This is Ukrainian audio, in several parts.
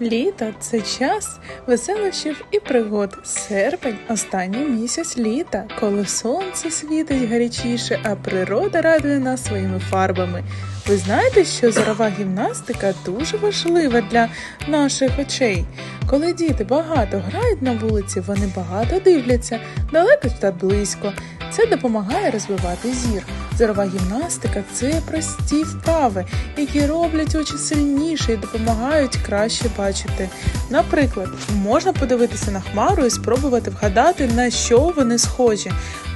Літо це час веселощів і пригод. Серпень останній місяць літа, коли сонце світить гарячіше, а природа радує нас своїми фарбами. Ви знаєте, що зорова гімнастика дуже важлива для наших очей. Коли діти багато грають на вулиці, вони багато дивляться, далеко та близько. Це допомагає розвивати зір. Зорова гімнастика це прості вправи, які роблять очі сильніше і допомагають краще бачити. Наприклад, можна подивитися на хмару і спробувати вгадати, на що вони схожі,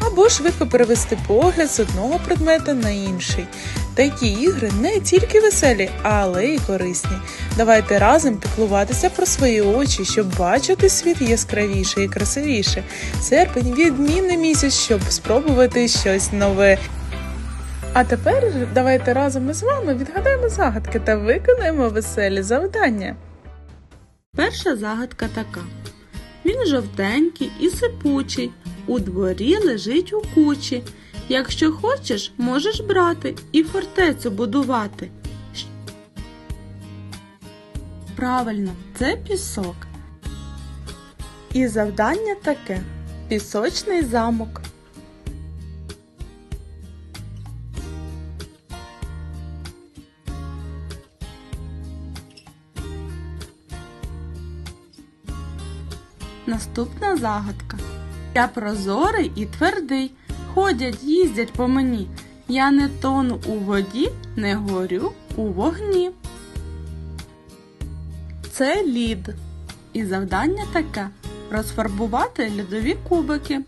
або швидко перевести погляд з одного предмета на інший. Такі ігри не тільки веселі, але й корисні. Давайте разом піклуватися про свої очі, щоб бачити світ яскравіше і красивіше. Серпень відмінний місяць, щоб спробувати щось нове. А тепер давайте разом із вами відгадаємо загадки та виконаємо веселі завдання. Перша загадка така. Він жовтенький і сипучий, у дворі лежить у кучі. Якщо хочеш, можеш брати і фортецю будувати. Правильно, це пісок. І завдання таке пісочний замок. Наступна загадка. Я прозорий і твердий. Ходять, їздять по мені. Я не тону у воді, не горю у вогні. Це лід. І завдання таке розфарбувати льодові кубики.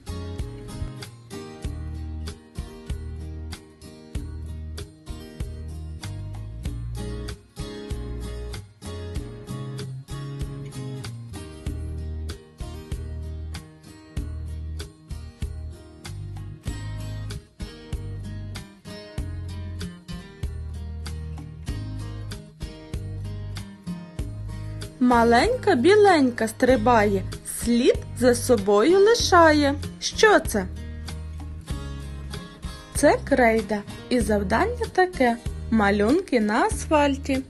Маленька біленька стрибає, слід за собою лишає. Що це? Це крейда. І завдання таке малюнки на асфальті.